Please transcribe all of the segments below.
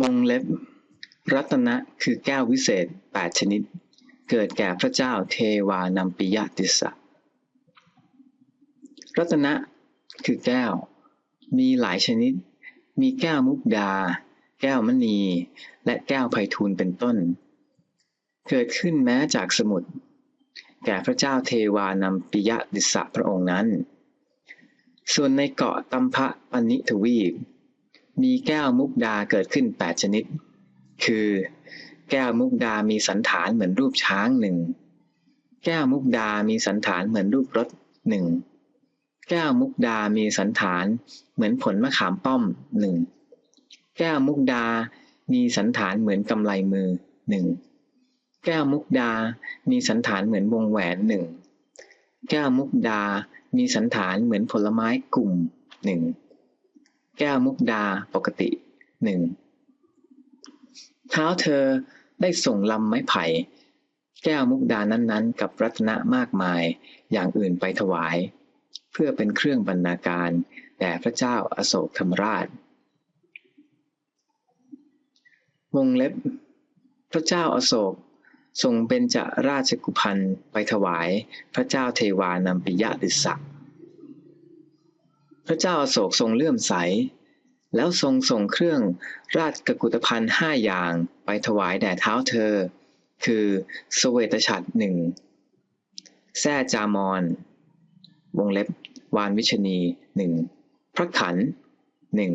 วงเล็บ รัตนะคือแก้ววิเศษแปดชนิด เกิดแก่พระเจ้าเทวานัมปิยติสสะรัตนะคือแก้ว มีหลายชนิด มีแก้วมุกดา แก้วมณี และแก้วไพฑูรย์เป็นต้น เกิดขึ้นแม้จากสมุทรแก่พระเจ้าเทวานัมปิยติสะพระองค์นั้น ส่วนในเกาะตัมพะปนิทวีป มีแก้วมุกดาเกิดขึ้นแปดชนิด คือ แก้วมุกดามีสันฐานเหมือนรูปช้างหนึ่ง แก้วมุกดามีสันฐานเหมือนรูปรถหนึ่ง แก้วมุกดามีสันฐานเหมือนผลมะขามป้อมหนึ่ง แก้วมุกดามีสันฐานเหมือนกำไลมือหนึ่ง แก้วมุกดามีสันฐานเหมือนวงแหวนหนึ่ง แก้วมุกดามีสันฐานเหมือนผลไม้กลุ่มหนึ่ง ก้วมุกดาปกติหนึ่งเท้าเธอได้ส่งลำไม้ไผ่ แก้วมุกดานั้นๆ กับรัตนะมากมายอย่างอื่นไปถวาย เพื่อเป็นเครื่องบรรณาการแด่พระเจ้าอโศกธรรมราช วงเล็บ พระเจ้าอโศกทรงเป็นจะราชกุพันไปถวายพระเจ้าเทวานัมปิยะดิสะ พระเจ้าอโศกทรงเลื่อมใส แล้วทรงส่งเครื่องราชกุฏภัณฑ์ห้าอย่างไปถวายแด่เท้าเธอ คือสเวตฉัตรหนึ่งแซ่จามอน วงเล็บ วานวิชนีหนึ่งพระขันหนึ่ง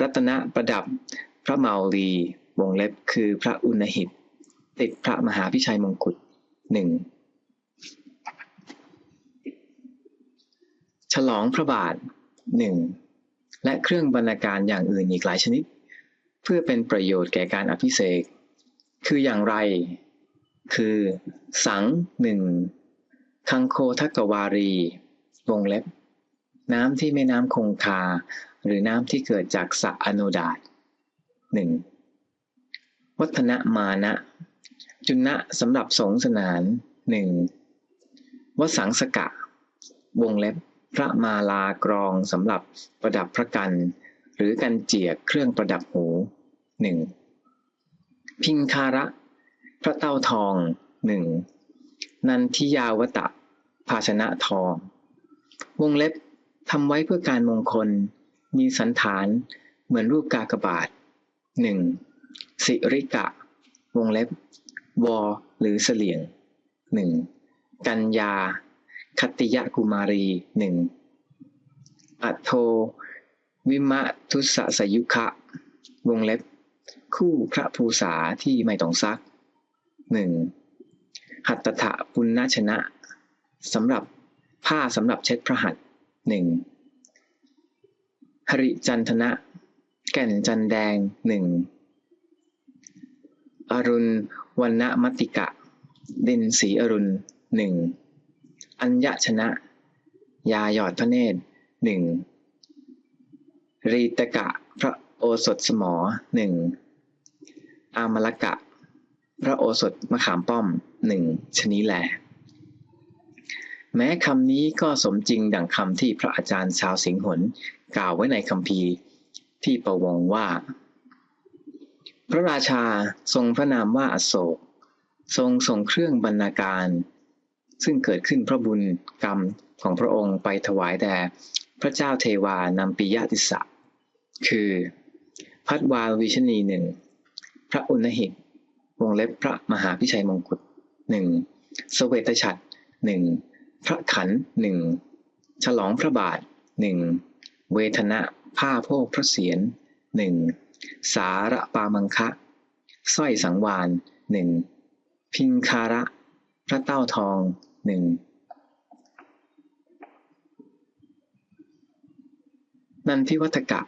รัตนประดับ พระเมาลี วงเล็บคือพระอุณหิต ติดพระมหาพิชัยมงกุฎหนึ่ง ฉลองพระบาทหนึ่งและเครื่องบรรณาการอย่างอื่นอีกหลายชนิด เพื่อเป็นประโยชน์แก่การอภิเษกคืออย่างไร คือ สังหนึ่งคังโคทักกวารี วงเล็บ น้ำที่แม่น้ำคงคา หรือน้ำที่เกิดจากสระอโนดาตหนึ่งวัฒนมานะ จุนะสำหรับสงสนานหนึ่งวสังสกะ วงเล็บ พระมาลากรองสำหรับประดับพระกัน หรือกันเจียกเครื่องประดับหูหนึ่งพิงคาระ พระเต้าทองหนึ่งนันทิยาวตะ ภาชนะทอง วงเล็บทำไว้เพื่อการมงคล มีสันฐานเหมือนรูปกากบาทหนึ่งสิริกะ วงเล็บ วอ หรือเสลียงหนึ่งกัญญา คติยกุมารีหนึ่งอัตโท วิมะทุสสยุคะ วงเล็บ คู่พระภูษาที่ไม่ต้องซักหนึ่งหัตถะปุณณชนะสำหรับผ้าสำหรับเช็ดพระหัตถ์หนึ่งหริจันทนะ แก่นจันแดงหนึ่งอรุณวันณมติกะ ดินสีอรุณหนึ่ง อัญญชนะ ยาหยอดพระเนตรหนึ่งรีตกะพระโอสถสมอหนึ่งอามลกะ พระโอสถมะขามป้อมหนึ่งชนี้แลแม้คำนี้ก็สมจริงดังคำที่พระอาจารย์ชาวสิงหนกล่าวไว้ในคำพีที่ประวงว่า พระราชาทรงพระนามว่าอโศก ทรงส่งเครื่องบรรณาการ ซึ่งเกิดขึ้นเพราะบุญกรรมของพระองค์ไปถวายแด่พระเจ้าเทวานำปิยติสะคือพัดวาวิชนีหนึ่งพระอุณหิตวงเล็บพระมหาพิชัยมงกุฎหนึ่งสเวตฉัตรหนึ่งพระขันหนึ่งฉลองพระบาทหนึ่งเวทนะผ้าโพกพระเศียรหนึ่งสาระปามังคะสร้อยสังวานหนึ่งพิงคาระ พระเต้าทอง หนึ่งนันทิวัตกะ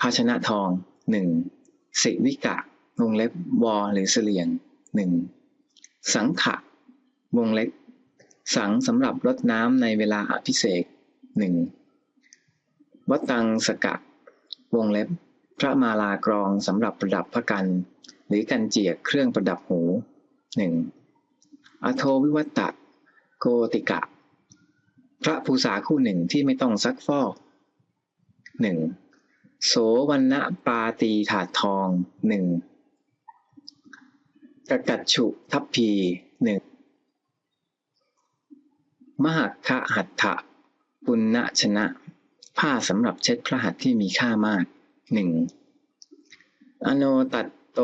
ภาชนะทองหนึ่งสิวิกะ วงเล็บวอหรือเสลียงหนึ่งสังขะ วงเล็บสังสำหรับรดน้ำในเวลาอภิเษกหนึ่งวัตังสกะ วงเล็บ พระมาลากรองสำหรับประดับพระกัน หรือกันเจียกเครื่องประดับหูหนึ่งอโทวิวัตตะ โกติกะ พระภูษาคู่หนึ่งที่ไม่ต้องซักฟอกหนึ่งโสวันนะปาตีถาดทองหนึ่งกระกัดฉุทัพพีหนึ่งมหคะหัตถะปุณณชนะ ผ้าสำหรับเช็ดพระหัตถ์ที่มีค่ามากหนึ่งอโนตัตโต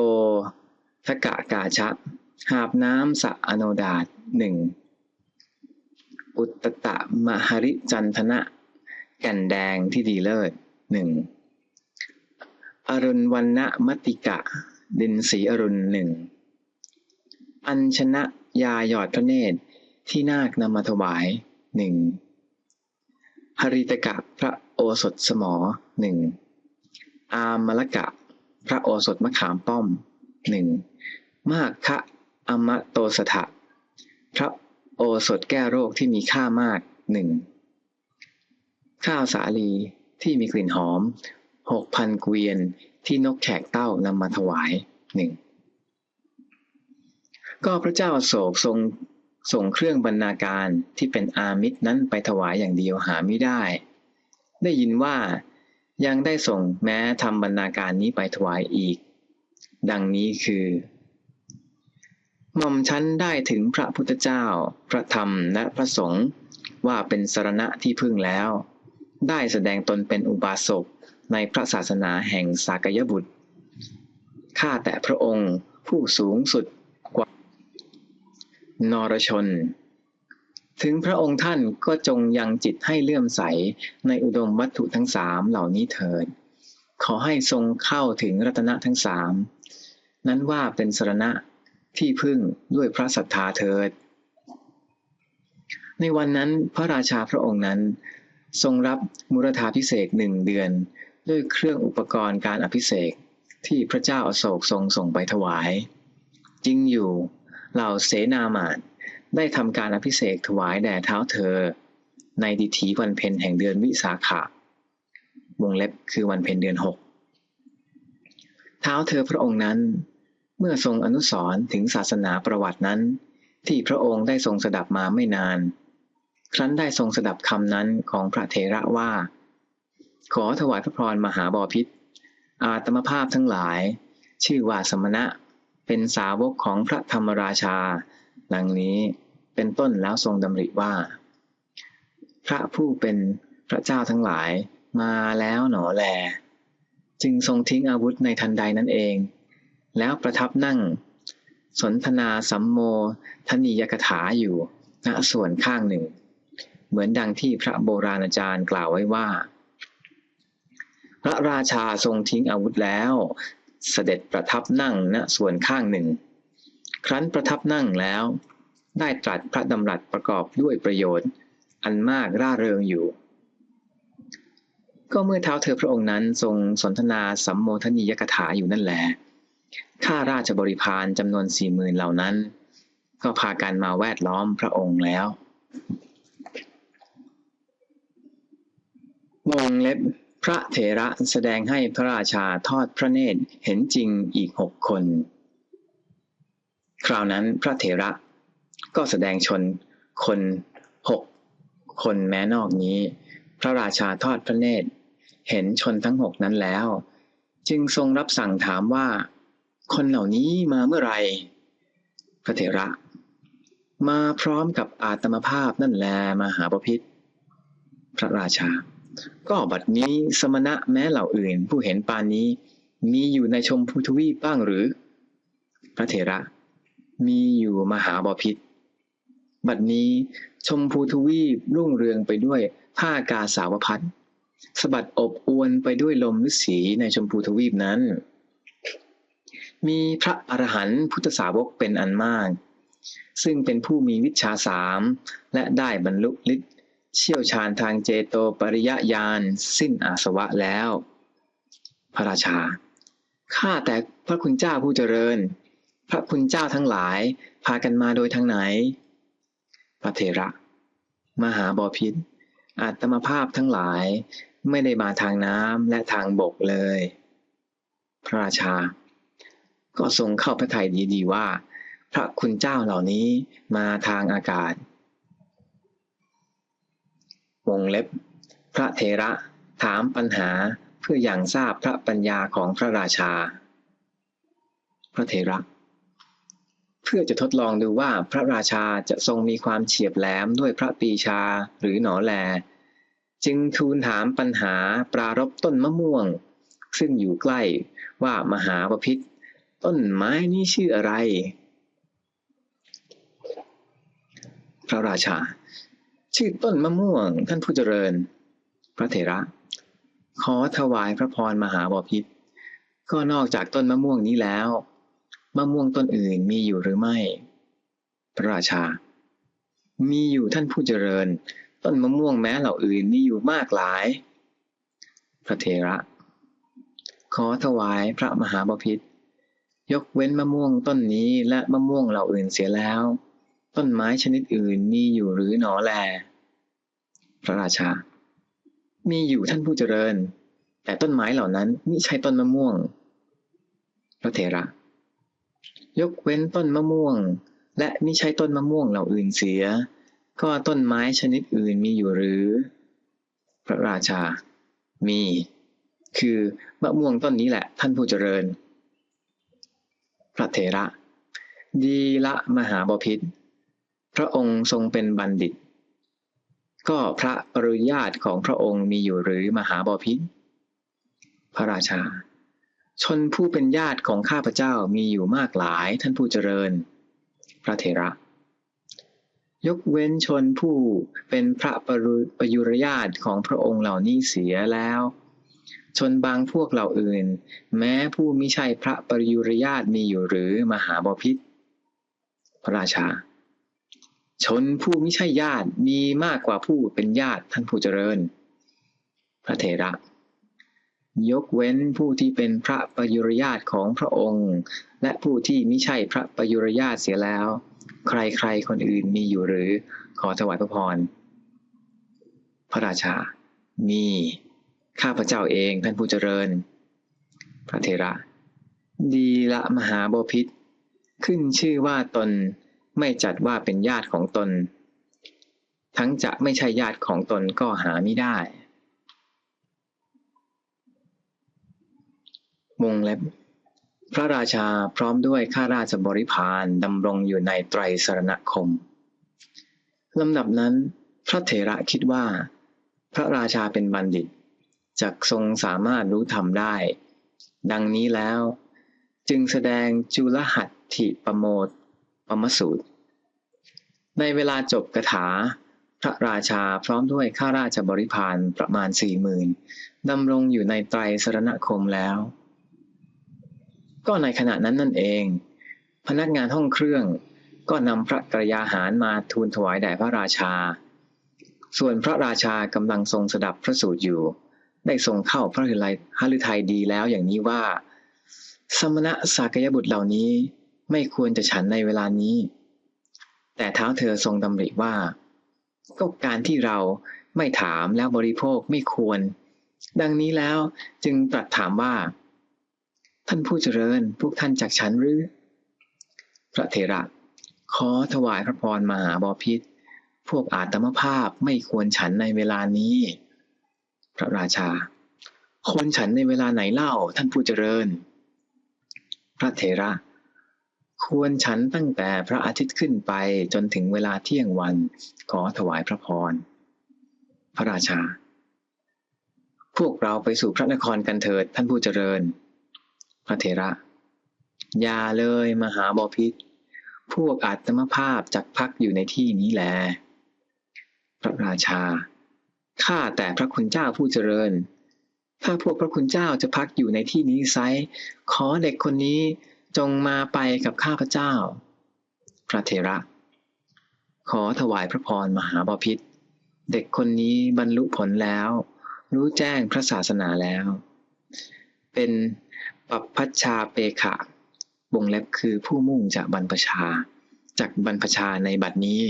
ทกะกาชะ หาบน้ำสะอโนดาตหนึ่ง อุตตตะมหริจันทนะ แก่นแดงที่ดีเลิศหนึ่งอรุณวันณมติกะ ดินสีอรุณหนึ่งอัญชนะยาหยอดพระเนตรที่นาคนำมาถวายหนึ่งหริตกะพระโอสถสมอหนึ่งอามลกะ พระโอสถมะขามป้อมหนึ่งมากคะอมะโตสถะพระ โอสถแก้โรคที่มีค่ามากหนึ่งข้าวสาลีที่มีกลิ่นหอมหกพันเกวียนที่นกแขกเต้านำมาถวายหนึ่งก็พระเจ้าโศกทรงส่งเครื่องบรรณาการที่เป็นอามิตรนั้นไปถวายอย่างเดียวหาไม่ได้ ได้ยินว่ายังได้ส่งแม้ทำบรรณาการนี้ไปถวายอีก ดังนี้คือ หม่อมชั้นได้ถึงพระพุทธเจ้า พระธรรมและพระสงฆ์ว่าเป็นสรณะที่พึ่งแล้ว ได้แสดงตนเป็นอุบาสกในพระศาสนาแห่งสากยบุตร ข้าแต่พระองค์ผู้สูงสุดกว่านรชน ถึงพระองค์ท่านก็จงยังจิตให้เลื่อมใสในอุดมวัตถุทั้งสามเหล่านี้เถิด ขอให้ทรงเข้าถึงรัตนะทั้งสาม นั้นว่าเป็นสรณะ ที่พึ่งด้วยพระศรัทธาเถิด ในวันนั้นพระราชาพระองค์นั้น ทรงรับมุรธาพิเศษหนึ่งเดือน ด้วยเครื่องอุปกรณ์การอภิเษกที่พระเจ้าอโศกทรงส่งไปถวาย จริงอยู่เหล่าเสนาหมาดได้ทำการอภิเษกถวายแด่เท้าเธอ ในดิถีวันเพ็ญแห่งเดือนวิสาขะวงเล็บคือวันเพ็ญเดือนหกเท้าเธอพระองค์นั้น เมื่อทรงอนุสรถึงศาสนาประวัตินั้น ที่พระองค์ได้ทรงสดับมาไม่นาน ครั้นได้ทรงสดับคำนั้นของพระเทระว่า ขอถวายพระพรมหาบอพิษอาตมภาพทั้งหลาย ชื่อว่าสมณะเป็นสาวกของพระธรรมราชา ดังนี้เป็นต้นแล้วทรงดำริว่า พระผู้เป็นพระเจ้าทั้งหลายมาแล้วหนอแล จึงทรงทิ้งอาวุธในทันใดนั้นเอง แล้วประทับนั่ง สนทนาสัมโมทนียกถาอยู่ณส่วนข้างหนึ่ง เหมือนดังที่พระโบราณอาจารย์กล่าวไว้ว่า พระราชาทรงทิ้งอาวุธแล้ว เสด็จประทับนั่งณส่วนข้างหนึ่ง ครั้นประทับนั่งแล้ว ได้ตรัสพระดำรัสประกอบด้วยประโยชน์ อันมากร่าเริงอยู่ก็เมื่อเท้าเธอพระองค์นั้นทรงสนทนาสัมโมทนียกถาอยู่นั่นแหละ ข้าราชบริพารจำนวนสี่หมื่นเหล่านั้น ก็พากันมาแวดล้อมพระองค์แล้ววงเล็บพระเถระแสดงให้พระราชาทอดพระเนตรเห็นจริงอีกหกคน คราวนั้นพระเถระก็แสดงชนคนหกคนแม้นอกนี้ พระราชาทอดพระเนตร เห็นชนทั้งหกนั้นแล้ว จึงทรงรับสั่งถามว่า คนเหล่านี้มาเมื่อไรพระเถระ มาพร้อมกับอาตมภาพนั่นแลมาหาบพิษพระราชา ก็บัดนี้สมณะแม้เหล่าอื่น ผู้เห็นปานนี้ มีอยู่ในชมพูทวีปบ้างหรือ พระเถระ มีอยู่มหาบพิษบัดนี้ชมพูทวีปรุ่งเรืองไปด้วยผ้ากาสาวพัดสะบัดอบอวนไปด้วยลมฤษีในชมพูทวีปนั้น มีพระอรหันต์พุทธสาวกเป็นอันมาก ซึ่งเป็นผู้มีวิชาสาม และได้บรรลุฤทธิ์เชี่ยวชาญทางเจโตปริยญาณสิ้นอาสวะแล้ว พระราชา ข้าแต่พระคุณเจ้าผู้เจริญ พระคุณเจ้าทั้งหลายพากันมาโดยทางไหน พระเถระ มหาบอพิษอาตมภาพทั้งหลายไม่ได้มาทางน้ำและทางบกเลย พระราชา ก็ทรงเข้าพระทัยดีๆว่า พระคุณเจ้าเหล่านี้มาทางอากาศ วงเล็บ พระเทระถามปัญหาเพื่ออย่างทราบพระปัญญาของพระราชา พระเถระ เพื่อจะทดลองดูว่าพระราชาจะทรงมีความเฉียบแหลมด้วยพระปีชาหรือหนอแล จึงทูลถามปัญหาปรารบต้นมะม่วง ซึ่งอยู่ใกล้ว่ามหาปพิธ ต้นไม้นี้ชื่ออะไร พระราชา ชื่อต้นมะม่วง ท่านผู้เจริญ พระเถระ ขอถวายพระพรมหาบพิตรก็นอกจากต้นมะม่วงนี้แล้ว มะม่วงต้นอื่นมีอยู่หรือไม่ พระราชา มีอยู่ท่านผู้เจริญ ต้นมะม่วงแม้เหล่าอื่นมีอยู่มากหลาย พระเถระ ขอถวายพระมหาบพิตร ยกเว้นมะม่วงต้นนี้และมะม่วงเหล่าอื่นเสียแล้ว ต้นไม้ชนิดอื่นมีอยู่หรือหนอแล พระราชา มีอยู่ท่านผู้เจริญ แต่ต้นไม้เหล่านั้นมิใช่ต้นมะม่วง พระเถระ ยกเว้นต้นมะม่วง และมิใช่ต้นมะม่วงเหล่าอื่นเสีย ก็ต้นไม้ชนิดอื่นมีอยู่หรือ พระราชา มี คือมะม่วงต้นนี้แหละ ท่านผู้เจริญ พระเถระดีละมหาบพิตรพระองค์ทรงเป็นบัณฑิต ก็พระปริญาตของพระองค์มีอยู่หรือมหาบพิตรพระราชา ชนผู้เป็นญาติของข้าพเจ้ามีอยู่มากหลายท่านผู้เจริญ พระเถระ ยกเว้นชนผู้เป็นพระปรุปยุรญาติของพระองค์เหล่านี้เสียแล้ว ชนบางพวกเหล่าอื่น แม้ผู้มิใช่พระปริยุรญาตมีอยู่หรือมหาบพิตรพระราชา ชนผู้มิใช่ญาติมีมากกว่าผู้เป็นญาติท่านผู้เจริญ พระเถระ ยกเว้นผู้ที่เป็นพระประยุรญาตของพระองค์ และผู้ที่มิใช่พระประยุรญาตเสียแล้ว ใครๆคนอื่นมีอยู่หรือขอถวายพระพรพระราชา มี ข้าพเจ้าเองท่านผู้เจริญ พระเถระ ดีละมหาบพิษ ขึ้นชื่อว่าตนไม่จัดว่าเป็นญาติของตน ทั้งจะไม่ใช่ญาติของตนก็หาไม่ได้ วงเล็บ พระราชาพร้อมด้วยข้าราชบริพารดำรงอยู่ในไตรสรณคมลำดับนั้น พระเถระคิดว่า พระราชาเป็นบัณฑิต จักทรงสามารถรู้ธรรมได้ ดังนี้แล้ว จึงแสดงจุลหัตถิปโมดปมสูตร ในเวลาจบกถา พระราชาพร้อมด้วยข้าราชบริพารประมาณสี่หมื่นดำรงอยู่ในไตรสรณคมแล้ว ก็ในขณะนั้นนั่นเอง พนักงานห้องเครื่องก็นำพระกระยาหารมาทูลถวายแด่พระราชา ส่วนพระราชากำลังทรงสดับพระสูตรอยู่ ได้ทรงเข้าพระหฤทัยดีแล้วอย่างนี้ว่า สมณะสากยบุตรเหล่านี้ไม่ควรจะฉันในเวลานี้ แต่เท้าเธอทรงดำริว่า ก็การที่เราไม่ถามแล้วบริโภคไม่ควร ดังนี้แล้วจึงตรัสถามว่า ท่านผู้เจริญพวกท่านจากฉันหรือ พระเถระ ขอถวายพระพรมหาบอพิษพวกอาตมภาพไม่ควรฉันในเวลานี้ พระราชา ควรฉันในเวลาไหนเล่าท่านผู้เจริญ พระเถระ ควรฉันตั้งแต่พระอาทิตย์ขึ้นไปจนถึงเวลาเที่ยงวันขอถวายพระพร พระราชา พวกเราไปสู่พระนครกันเถิดท่านผู้เจริญ พระเถระ อย่าเลยมหาบพิษพวกอาตมภาพจักพักอยู่ในที่นี้แล พระราชา ข้าแต่พระคุณเจ้าผู้เจริญ ถ้าพวกพระคุณเจ้าจะพักอยู่ในที่นี้ไซขอเด็กคนนี้จงมาไปกับข้าพเจ้า พระเถระ ขอถวายพระพรมหาบาพิษเด็กคนนี้บรรลุผลแล้ว รู้แจ้งพระศาสนาแล้ว เป็นปัปพัชชาเปขะวงเล็บคือผู้มุ่งจากบรรพชา จากบรรพชาในบัดนี้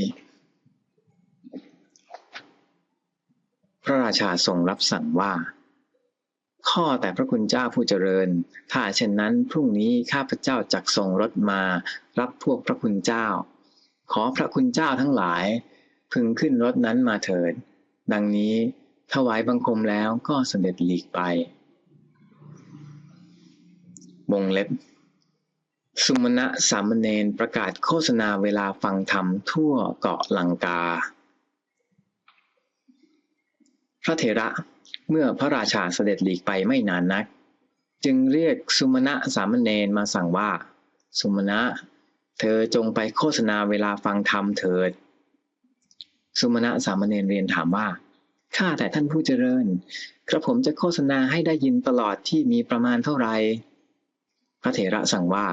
พระราชาทรงรับสั่งว่า ข้อแต่พระคุณเจ้าผู้เจริญ ถ้าเช่นนั้นพรุ่งนี้ข้าพเจ้าจักส่งรถมา รับพวกพระคุณเจ้า ขอพระคุณเจ้าทั้งหลาย พึงขึ้นรถนั้นมาเถิด ดังนี้ถวายบังคมแล้วก็เสด็จหลีกไปวงเล็บ สุมาณะสามเณรประกาศโฆษณาเวลาฟังธรรมทั่วเกาะลังกา พระเถระเมื่อพระราชาเสด็จหลีกไปไม่นานนัก จึงเรียกสุมาณะสามเณรมาสั่งว่า สุมาณะเธอจงไปโฆษณาเวลาฟังธรรมเถิด สุมาณะสามเณรเรียนถามว่าข้าแต่ท่านผู้เจริญ กระผมจะโฆษณาให้ได้ยินตลอดที่มีประมาณเท่าไหร่พระเถระสั่งว่า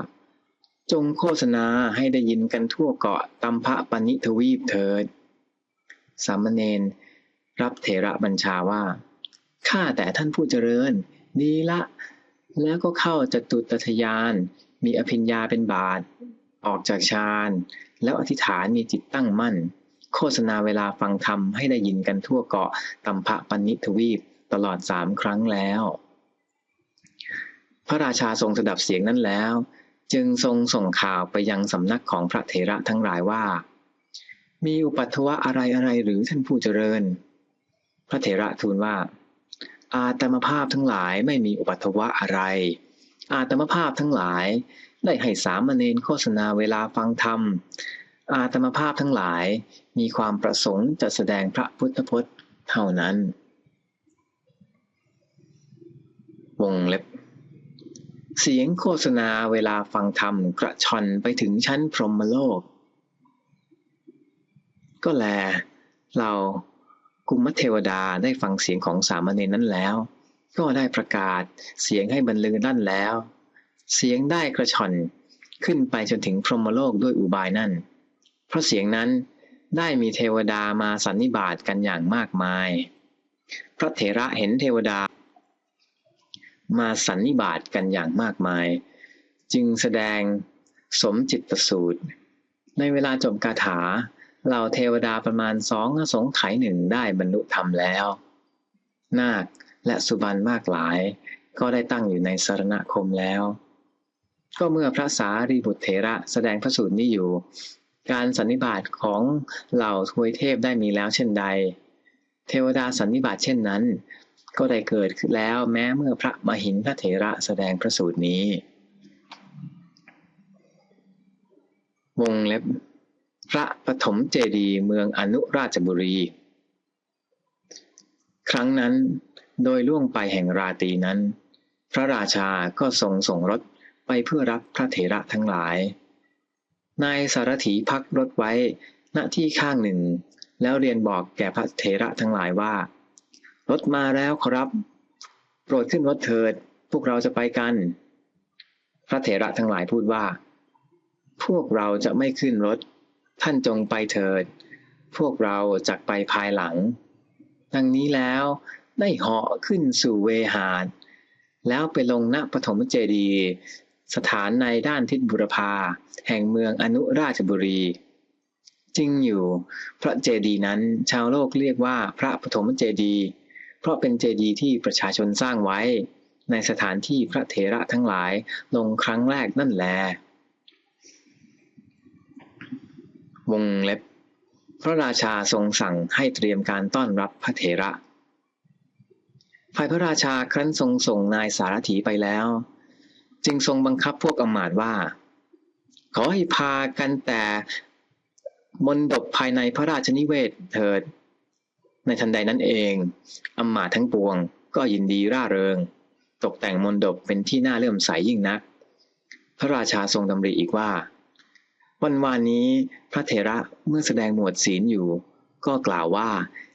จงโฆษณาให้ได้ยินกันทั่วเกาะตัมพะปณิทวีปเถิด สามเณร รับเถระบัญชาว่าข้าแต่ท่านผู้เจริญ ดีละ แล้วก็เข้าจตุตถยาน มีอภิญญาเป็นบาท ออกจากฌาน แล้วอธิษฐานมีจิตตั้งมั่น โฆษณาเวลาฟังธรรมให้ได้ยินกันทั่วเกาะตัมพะปณิทวีปตลอดสามครั้งแล้ว พระราชาทรงสดับเสียงนั้นแล้ว จึงทรงส่งข่าวไปยังสำนักของพระเถระทั้งหลายว่า มีอุปัตถวะอะไรอะไรหรือท่านผู้เจริญ พระเถระทูลว่า อาตมภาพทั้งหลายไม่มีอุปัตวะอะไร อาตมภาพทั้งหลายได้ให้สามเณรโฆษณาเวลาฟังธรรม อาตมภาพทั้งหลายมีความประสงค์จะแสดงพระพุทธพจน์เท่านั้น วงเล็บ เสียงโฆษณาเวลาฟังธรรมกระชอนไปถึงชั้นพรหมโลก ก็แล เรา กุมเทวดาได้ฟังเสียงของสามเณรนั้นแล้ว ก็ได้ประกาศเสียงให้บรรลือลั่นแล้ว เสียงได้กระชอนขึ้นไปจนถึงพรหมโลกด้วยอุบายนั่น เพราะเสียงนั้นได้มีเทวดามาสันนิบาตกันอย่างมากมาย พระเถระเห็นเทวดา มาสันนิบาตกันอย่างมากมาย จึงแสดงสมจิตสูตร ในเวลาจบคาถา เหล่าเทวดาประมาณสองสงไขหนึ่งได้บรรลุธรรมแล้ว นาคและสุบรรณมากหลาย ก็ได้ตั้งอยู่ในสารณคมแล้ว ก็เมื่อพระสารีบุตรเถระแสดงพระสูตรนี้อยู่ การสันนิบาตของเหล่าทวยเทพได้มีแล้วเช่นใด เทวดาสันนิบาตเช่นนั้น ก็ได้เกิดขึ้นแล้วแม้เมื่อพระมหินทเถระแสดงพระสูตรนี้ วงเล็บ พระปฐมเจดีย์เมืองอนุราชบุรี ครั้งนั้นโดยล่วงไปแห่งราตรีนั้น พระราชาก็ทรงส่งรถไปเพื่อรับพระเถระทั้งหลาย นายสารถีพักรถไว้ณที่ข้างหนึ่ง แล้วเรียนบอกแก่พระเถระทั้งหลายว่า รถมาแล้วครับ โปรดขึ้นรถเถิด พวกเราจะไปกัน พระเถระทั้งหลายพูดว่า พวกเราจะไม่ขึ้นรถ ท่านจงไปเถิด พวกเราจะไปภายหลัง ดังนี้แล้วได้เหาะขึ้นสู่เวหาดแล้วไปลงณปฐมเจดีย์สถานในด้านทิศบุรพา แห่งเมืองอนุราชบุรี จริงอยู่พระเจดีย์นั้นชาวโลกเรียกว่าพระปฐมเจดีย์เพราะเป็นเจดีย์ที่ประชาชนสร้างไว้ ในสถานที่พระเถระทั้งหลายลงครั้งแรกนั่นแหละ วงเล็บ พระราชาทรงสั่งให้เตรียมการต้อนรับพระเถระ ฝ่ายพระราชาครั้นทรงส่งนายสารถีไปแล้ว จึงทรงบังคับพวกอมาตย์ว่า ขอให้พากันแต่มนดบภายในพระราชนิเวศเถิด ในทันใดนั้นเองอมาตย์ทั้งปวงก็ยินดีร่าเริง ตกแต่งมนดบเป็นที่น่าเลื่อมใสยยิ่งนัก พระราชาทรงดำริอีกว่า วันวานนี้พระเถระเมื่อแสดงหมวดศีลอยู่ ก็กล่าวว่า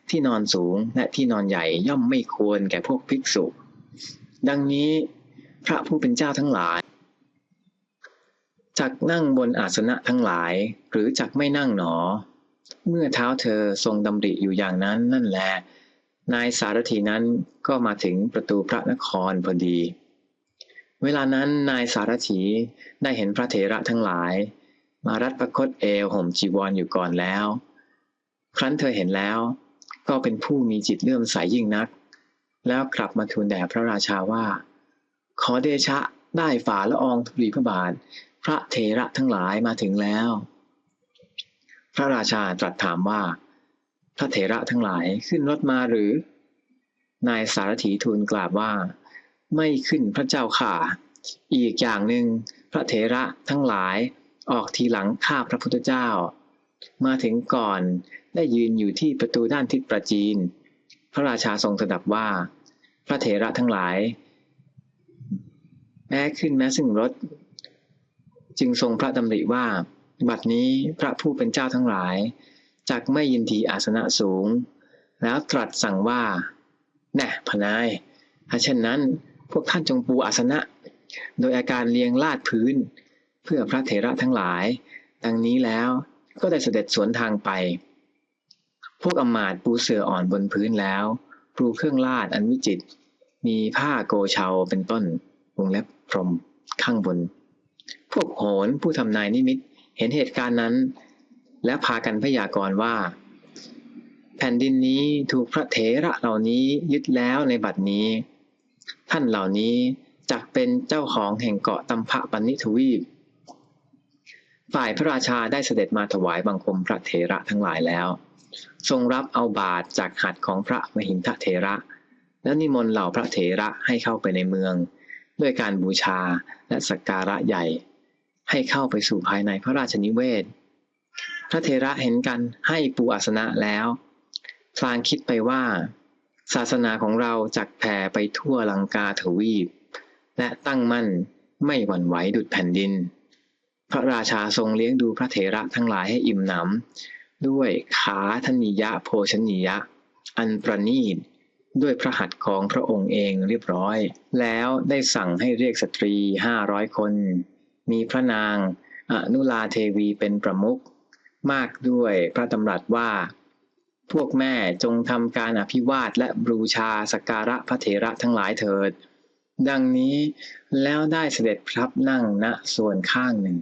ที่นอนสูงและที่นอนใหญ่ย่อมไม่ควรแก่พวกภิกษุ ดังนี้พระผู้เป็นเจ้าทั้งหลายจักนั่งบนอาสนะทั้งหลาย หรือจักไม่นั่งหนอ เมื่อเท้าเธอทรงดำริอยู่อย่างนั้นนั่นแหละนายสารถีนั้นก็มาถึงประตูพระนครพอดี เวลานั้นนายสารถีได้เห็นพระเถระทั้งหลาย มารัดประคตเอวห่มจีวรออยู่ก่อนแล้ว ครั้นเธอเห็นแล้ว ก็เป็นผู้มีจิตเลื่อมใสยยิ่งนัก แล้วกลับมาทูลแด่พระราชาว่า ขอเดชะได้ฝ่าละอองธุลีพระบาท พระเถระทั้งหลายมาถึงแล้ว พระราชาตรัสถามว่า พระเถระทั้งหลายขึ้นรถมาหรือ นายสารถีทูลกราบว่า ไม่ขึ้นพระเจ้าข่าอีกอย่างหนึ่งพระเถระทั้งหลาย ออกทีหลังข้าพระพุทธเจ้า มาถึงก่อนได้ยืนอยู่ที่ประตูด้านทิศประจีน พระราชาทรงสดับว่า พระเถระทั้งหลาย แม้ขึ้นแม้ซึ่งรถ จึงทรงพระดำริว่า บัดนี้พระผู้เป็นเจ้าทั้งหลายจักไม่ยินดีอาสนะสูง แล้วตรัสสั่งว่า แน่พนายถ้าเช่นนั้นพวกท่านจงปูอาสนะ โดยอาการเลียงลาดพื้น เพื่อพระเถระทั้งหลาย ดังนี้แล้วก็ได้เสด็จสวนทางไป พวกอมาตปูเสื่ออ่อนบนพื้นแล้วปูเครื่องลาดอันวิจิต มีผ้าโกเชาเป็นต้นวงเล็บพรมข้างบน พวกโหนผู้ทำนายนิมิตเห็นเหตุการณ์นั้น และพากันพยากรณ์ว่า แผ่นดินนี้ถูกพระเถระเหล่านี้ยึดแล้วในบัดนี้ ท่านเหล่านี้จักเป็นเจ้าของแห่งเกาะตัมพะปันนิทวีป ฝ่ายพระราชาได้เสด็จมาถวายบังคมพระเถระทั้งหลายแล้ว ทรงรับเอาบาตรจากหัตถ์ของพระมหินทเถระ และนิมนต์เหล่าพระเถระให้เข้าไปในเมือง ด้วยการบูชาและสักการะใหญ่ ให้เข้าไปสู่ภายในพระราชนิเวศ พระเถระเห็นกันให้ปูอาสนะแล้วพลางคิดไปว่า ศาสนาของเราจักแผ่ไปทั่วลังกาทวีป และตั้งมั่นไม่หวั่นไหวดุดแผ่นดิน พระราชาทรงเลี้ยงดูพระเถระทั้งหลายให้อิ่มหนำด้วยขาธนิยะโภชนียะ อันประณีตด้วยพระหัตถ์ของพระองค์เองเรียบร้อย แล้วได้สั่งให้เรียกสตรีห้าร้อยคน มีพระนางอนุลาเทวีเป็นประมุขมากด้วยพระดำรัสว่า พวกแม่จงทำการอภิวาทและบูชาสักการะพระเถระทั้งหลายเถิด ดังนี้แล้วได้เสด็จพรับนั่งณส่วนข้างหนึ่ง